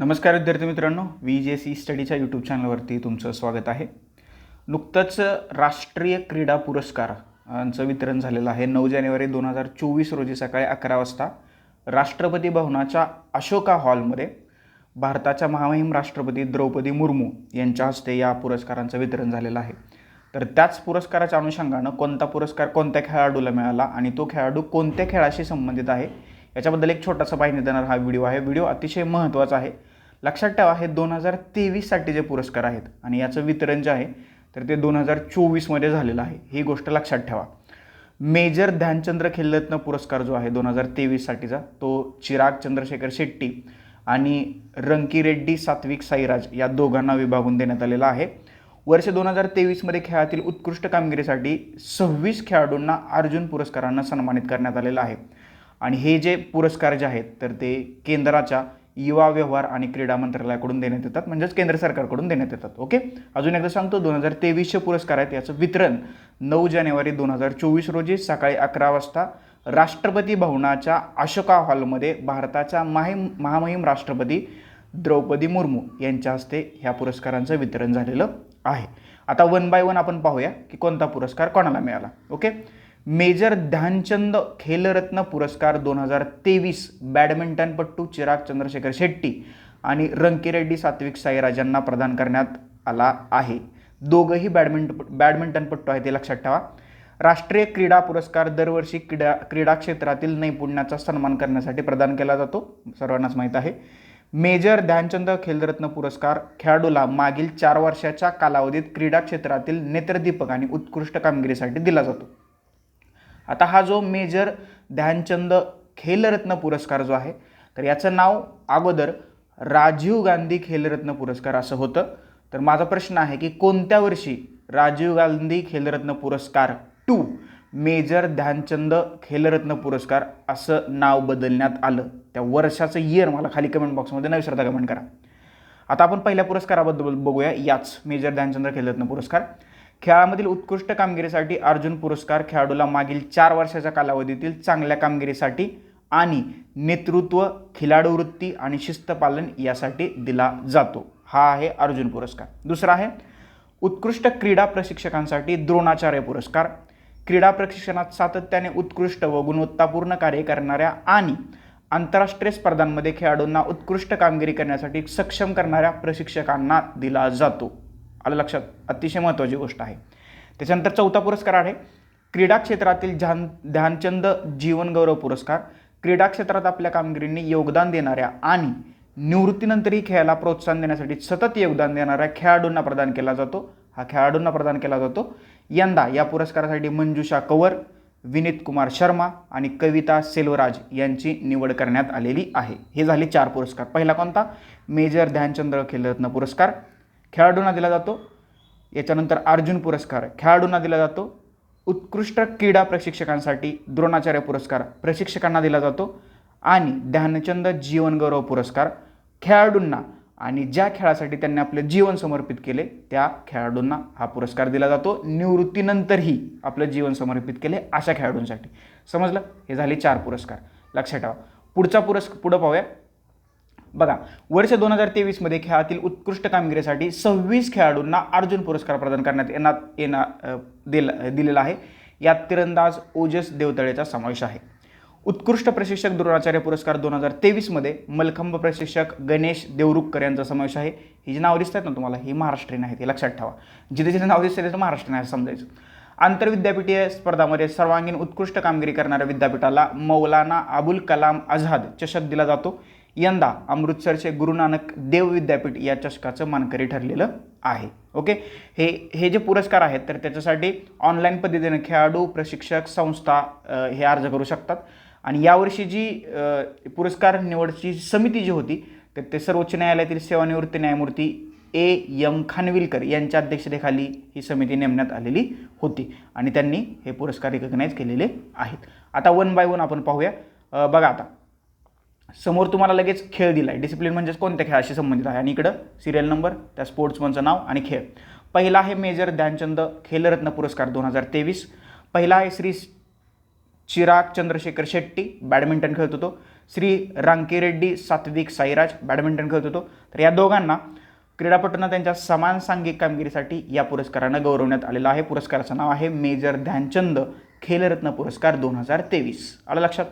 नमस्कार विद्यार्थी मित्रांनो व्ही जे सी स्टडीच्या यूट्यूब चॅनलवरती तुमचं स्वागत आहे. नुकतंच राष्ट्रीय क्रीडा पुरस्कारांचं वितरण झालेलं आहे. नऊ जानेवारी दोन हजार चोवीस रोजी सकाळी अकरा वाजता राष्ट्रपती भवनाच्या अशोका हॉलमध्ये भारताच्या महामहिम राष्ट्रपती द्रौपदी मुर्मू यांच्या हस्ते या पुरस्कारांचं वितरण झालेलं आहे. तर त्याच पुरस्काराच्या अनुषंगानं कोणता पुरस्कार कोणत्या खेळाडूला मिळाला आणि तो खेळाडू कोणत्या खेळाशी संबंधित आहे याच्याबद्दल एक छोटासा माहिती देणारा हा व्हिडिओ आहे. व्हिडिओ अतिशय महत्त्वाचा आहे. लक्षात ठेवा हे दोन हजार तेवीससाठी जे पुरस्कार आहेत आणि याचं वितरण जे आहे तर ते दोन हजार चोवीसमध्ये झालेलं आहे. ही गोष्ट लक्षात ठेवा. मेजर ध्यानचंद्र खेलरत्न पुरस्कार जो आहे दोन हजार तेवीससाठीचा तो चिराग चंद्रशेखर शेट्टी आणि रंकी रेड्डी सात्विक साईराज या दोघांना विभागून देण्यात आलेला आहे. वर्ष दोन हजार तेवीसमध्ये खेळातील उत्कृष्ट कामगिरीसाठी सव्वीस खेळाडूंना अर्जुन पुरस्कारांना सन्मानित करण्यात आलेलं आहे. आणि हे जे पुरस्कार जे आहेत तर ते केंद्राच्या युवा व्यवहार आणि क्रीडा मंत्रालयाकडून देण्यात येतात म्हणजेच केंद्र सरकारकडून देण्यात येतात ओके? अजून एकदा सांगतो दोन हजार तेवीसचे पुरस्कार आहेत याचं वितरण नऊ जानेवारी दोन हजार चोवीस रोजी सकाळी अकरा वाजता राष्ट्रपती भवनाच्या अशोका हॉलमध्ये भारताच्या माहिम महामहिम राष्ट्रपती द्रौपदी मुर्मू यांच्या हस्ते ह्या पुरस्कारांचं वितरण झालेलं आहे. आता वन बाय वन आपण पाहूया की कोणता पुरस्कार कोणाला मिळाला ओके? मेजर ध्यानचंद खेलरत्न पुरस्कार दोन हजार तेवीस बॅडमिंटनपट्टू चिराग चंद्रशेखर शेट्टी आणि रंकीरेड्डी सात्विक साईराज यांना प्रदान करण्यात आला आहे. दोघंही बॅडमिंट बॅडमिंटनपट्टू आहे ते लक्षात ठेवा. राष्ट्रीय क्रीडा पुरस्कार दरवर्षी क्रीडा क्रीडा क्षेत्रातील नैपुण्याचा सन्मान करण्यासाठी प्रदान केला जातो. सर्वांनाच माहीत आहे. मेजर ध्यानचंद खेलरत्न पुरस्कार खेळाडूला मागील चार वर्षाच्या कालावधीत क्रीडा क्षेत्रातील नेत्रदीपक आणि उत्कृष्ट कामगिरीसाठी दिला जातो. आता हा जो मेजर ध्यानचंद खेलरत्न पुरस्कार जो आहे तर याचं नाव अगोदर राजीव गांधी खेलरत्न पुरस्कार असं होतं. तर माझा प्रश्न आहे की कोणत्या वर्षी राजीव गांधी खेलरत्न पुरस्कार टू मेजर ध्यानचंद खेलरत्न पुरस्कार असं नाव बदलण्यात आलं? त्या वर्षाचं इयर मला खाली कमेंट बॉक्समध्ये न विसरता कमेंट करा. आता आपण पहिल्या पुरस्काराबद्दल बघूया याच मेजर ध्यानचंद्र खेलरत्न पुरस्कार. खेळामधील उत्कृष्ट कामगिरीसाठी अर्जुन पुरस्कार खेळाडूला मागील चार वर्षाच्या कालावधीतील चांगल्या कामगिरीसाठी आणि नेतृत्व खिलाडूवृत्ती आणि शिस्तपालन यासाठी दिला जातो. हा आहे अर्जुन पुरस्कार. दुसरा आहे उत्कृष्ट क्रीडा प्रशिक्षकांसाठी द्रोणाचार्य पुरस्कार. क्रीडा प्रशिक्षणात सातत्याने उत्कृष्ट व गुणवत्तापूर्ण कार्य करणाऱ्या आणि आंतरराष्ट्रीय स्पर्धांमध्ये खेळाडूंना उत्कृष्ट कामगिरी करण्यासाठी सक्षम करणाऱ्या प्रशिक्षकांना दिला जातो. आलं लक्षात? अतिशय महत्त्वाची गोष्ट आहे. त्याच्यानंतर चौथा पुरस्कार आहे. क्रीडा क्षेत्रातील ध्यान ध्यानचंद जीवनगौरव पुरस्कार. क्रीडा क्षेत्रात आपल्या कामगिरींनी योगदान देणाऱ्या आणि निवृत्तीनंतरही खेळाला प्रोत्साहन देण्यासाठी सतत योगदान देणाऱ्या खेळाडूंना प्रदान केला जातो. हा खेळाडूंना प्रदान केला जातो. यंदा या पुरस्कारासाठी मंजुषा कंवर विनीत कुमार शर्मा आणि कविता सेल्वराज यांची निवड करण्यात आलेली आहे. हे झाले चार पुरस्कार. पहिला कोणता? मेजर ध्यानचंद्र खेलरत्न पुरस्कार. खेळाडूंना दिला जातो. याच्यानंतर अर्जुन पुरस्कार खेळाडूंना दिला जातो. उत्कृष्ट क्रीडा प्रशिक्षकांसाठी द्रोणाचार्य पुरस्कार प्रशिक्षकांना दिला जातो. आणि ध्यानचंद जीवनगौरव पुरस्कार खेळाडूंना आणि ज्या खेळासाठी त्यांनी आपले जीवन समर्पित केले त्या खेळाडूंना हा पुरस्कार दिला जातो. निवृत्तीनंतरही आपलं जीवन समर्पित केले अशा खेळाडूंसाठी. समजलं? हे झाले चार पुरस्कार. लक्षात ठेवा. पुढचा पुरस्कार पुढं पाहूया. बघा वर्ष दोन हजार तेवीसमध्ये खेळातील उत्कृष्ट कामगिरीसाठी सव्वीस खेळाडूंना अर्जुन पुरस्कार प्रदान करण्यात येणार येणार दिल दिलेला आहे. यात तिरंदाज ओजस देवतळेचा समावेश आहे. उत्कृष्ट प्रशिक्षक द्रोणाचार्य पुरस्कार दोन हजार तेवीसमध्ये मलखंब प्रशिक्षक गणेश देवरुखकर यांचा समावेश आहे. ही जी नाव दिसतात ना तुम्हाला ही महाराष्ट्रीयन आहेत हे लक्षात ठेवा. जिथे जिथे नाव दिसते त्याचं महाराष्ट्रीयन आहे समजायचं. आंतरविद्यापीठीय स्पर्धामध्ये सर्वांगीण उत्कृष्ट कामगिरी करणाऱ्या विद्यापीठाला मौलाना अबुल कलाम आझाद चषक दिला जातो. यंदा अमृतसरचे गुरु नानक देव विद्यापीठ या चषकाचं मानकरी ठरलेलं आहे. ओके हे हे जे पुरस्कार आहेत तर त्याच्यासाठी ऑनलाईन पद्धतीने खेळाडू प्रशिक्षक संस्था हे अर्ज करू शकतात. आणि यावर्षी जी पुरस्कार निवडची समिती जी होती तर ते सर्वोच्च न्यायालयातील सेवानिवृत्त न्यायमूर्ती ए. यम. खानविलकर यांच्या अध्यक्षतेखाली ही समिती नेमण्यात आलेली होती. आणि त्यांनी हे पुरस्कार रिकग्नाईज केलेले आहेत. आता वन बाय वन आपण पाहूया. बघा आता. समोर तुम्हाला लगेच खेळ दिला आहे डिसिप्लिन म्हणजेच कोणत्या खेळाशी संबंधित आहे? आणि इकडं सिरियल नंबर त्या स्पोर्ट्समनचं नाव आणि खेळ. पहिला आहे मेजर ध्यानचंद खेलरत्न पुरस्कार दोन हजार तेवीस. पहिला आहे श्री चिराग चंद्रशेखर शेट्टी बॅडमिंटन खेळत होतो. श्री रांकीरेड्डी सात्विक साईराज बॅडमिंटन खेळत होतो. तर या दोघांना क्रीडापटूंना त्यांच्या समान सांघिक कामगिरीसाठी या पुरस्कारानं गौरवण्यात आलेलं आहे. पुरस्काराचं नाव आहे मेजर ध्यानचंद. खेलरत्न पुरस्कार दोन हजार तेवीस. आलं लक्षात?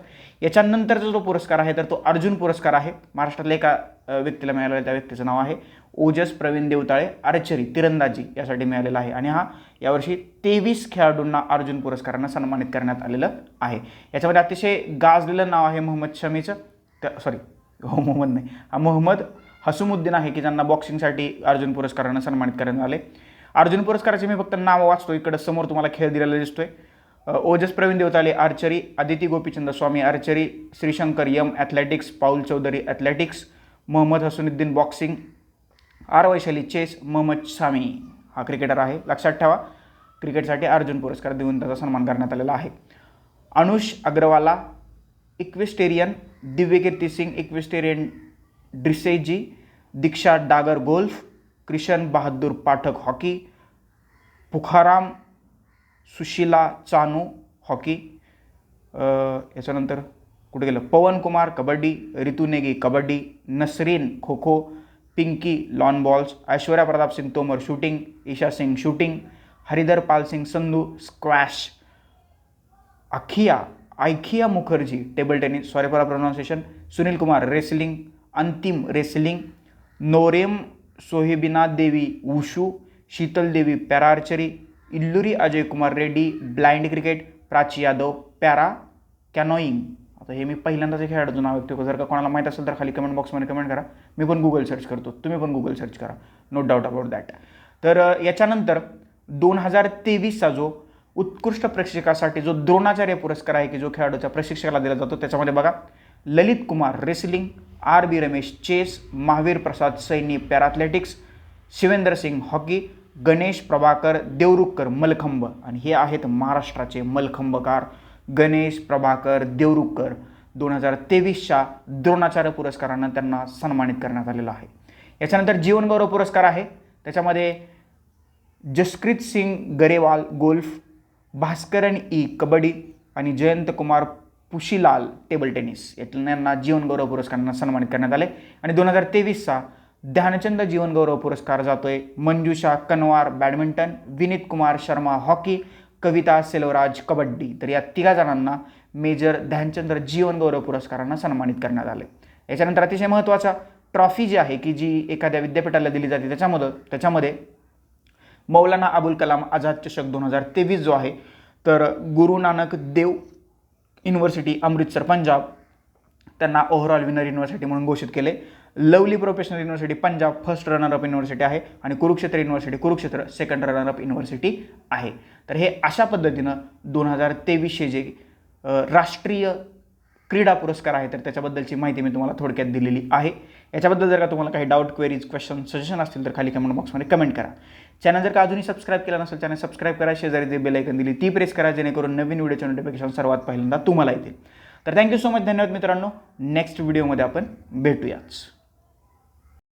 याच्यानंतरचा जो पुरस्कार आहे तर तो अर्जुन पुरस्कार आहे. महाराष्ट्रातल्या एका व्यक्तीला मिळालेला त्या व्यक्तीचं नाव आहे ओजस प्रवीण देवताळे आर्चरी तिरंदाजी यासाठी मिळालेला आहे. आणि हा यावर्षी तेवीस खेळाडूंना अर्जुन पुरस्कारांना सन्मानित करण्यात आलेलं आहे. याच्यामध्ये अतिशय गाजलेलं नाव आहे मोहम्मद शमीचं. त्या सॉरी हो मोहम्मद नाही. हा मोहम्मद हसमुद्दीन आहे की ज्यांना बॉक्सिंगसाठी अर्जुन पुरस्कारांना सन्मानित करण्यात आले. अर्जुन पुरस्काराचे मी फक्त नाव वाचतो. इकडं समोर तुम्हाला खेळ दिलेला दिसतोय. Ojas Pravin Deotale archery Aditi Gopichand Swami archery Sreeshankar M athletics Paul Chaudhary athletics Mohammed Hasanuddin boxing R Vaishali chess Mohammed Sami. हा क्रिकेटर आहे. लक्षात ठेवा क्रिकेटसाठी अर्जुन पुरस्कार देऊन त्याचा सन्मान करण्यात आलेला आहे. Anush Agarwalla equestrian Divyakirti Singh equestrian dressage Diksha Dagar golf Krishan Bahadur Pathak hockey Pukhrambam Sushila Chanu hockey. याच्यानंतर कुठे गेलं? Pawan Kumar kabaddi Ritu Negi kabaddi Nasreen kho kho Pinky lawn balls Aishwarya Pratap Singh Tomar shooting Esha Singh shooting Haridhar Pal Singh Sandhu squash Akhiya Aykhiya Mukherjee table tennis sorry for pronunciation Sunil Kumar wrestling Antim wrestling Naorem Sohebina Devi wushu Sheetal Devi para archery Illuri Ajay Kumar Reddy blind cricket Prachi Yadav para canoeing आता हे मी पहिल्यांदाच खेळाडूचं नाव ऐकतो जर का कोणाला माहीत असेल तर खाली कमेंट बॉक्समध्ये कमेंट करा. मी पण गुगल सर्च करतो. तुम्ही पण गुगल सर्च करा. नो डाऊट अबाउट दॅट तर याच्यानंतर दोन हजार तेवीसचा जो उत्कृष्ट प्रशिक्षकासाठी जो द्रोणाचार्य पुरस्कार आहे की जो खेळाडूच्या प्रशिक्षकाला दिला जातो त्याच्यामध्ये बघा Lalit Kumar wrestling R B Ramesh chess Mahavir Prasad Saini para athletics Shivendra Singh hockey Ganesh Prabhakar Devrukhkar Mallakhamb आणि हे आहेत महाराष्ट्राचे मलखंबकार. गणेश प्रभाकर देवरुखकर दोन हजार तेवीसच्या द्रोणाचार्य पुरस्कारानं त्यांना सन्मानित करण्यात आलेलं आहे. याच्यानंतर जीवनगौरव पुरस्कार आहे. त्याच्यामध्ये जसक्रीत सिंग गरेवाल गोल्फ भास्करन ई कबड्डी आणि जयंत कुमार पुशीलाल टेबल टेनिस यांना जीवनगौरव पुरस्कारांना सन्मानित करण्यात आले. आणि दोन हजार तेवीसचा ध्यानचंद जीवनगौरव पुरस्कार जातोय. Manjusha Kanwar badminton Vineet Kumar Sharma hockey Kavita Selvaraj kabaddi. तर या तिघा जणांना मेजर ध्यानचंद्र जीवनगौरव पुरस्कारांना सन्मानित करण्यात आले याच्यानंतर अतिशय महत्त्वाचा ट्रॉफी जी आहे की जी एखाद्या विद्यापीठाला दिली जाते त्याच्यामध्ये त्याच्यामध्ये मौलाना अबुल कलाम आझाद चषक दोन हजार तेवीस जो आहे तर गुरु नानक देव युनिव्हर्सिटी अमृतसर पंजाब त्यांना ओव्हरऑल विनर युनिव्हर्सिटी म्हणून घोषित केले. Lovely professional university Punjab first runner up university आहे आणि Kurukshetra university Kurukshetra second runner up university आहे. तर हे अशा पद्धतीनं दोन हजार तेवीसशे जे राष्ट्रीय क्रीडा पुरस्कार आहे तर त्याच्याबद्दलची माहिती मी तुम्हाला थोडक्यात दिलेली आहे. याच्याबद्दल जर का तुम्हाला काही डाऊट क्वेरीज क्वेश्चन सजेशन असतील तर खाली कमेंट बॉक्समध्ये कमेंट करा. चॅनल जर का अजूनही सबस्क्राईब केला नसेल चॅनल सबस्क्राईब करा. शेजारी जे बेल आयकन दिली ती प्रेस करा जेणेकरून नवीन व्हिडिओचे नोटिफिकेशन सर्वात पहिल्यांदा तुम्हाला येतील. तर थँक्यू सो मच धन्यवाद मित्रांनो. नेक्स्ट व्हिडिओमध्ये आपण भेटूयाच.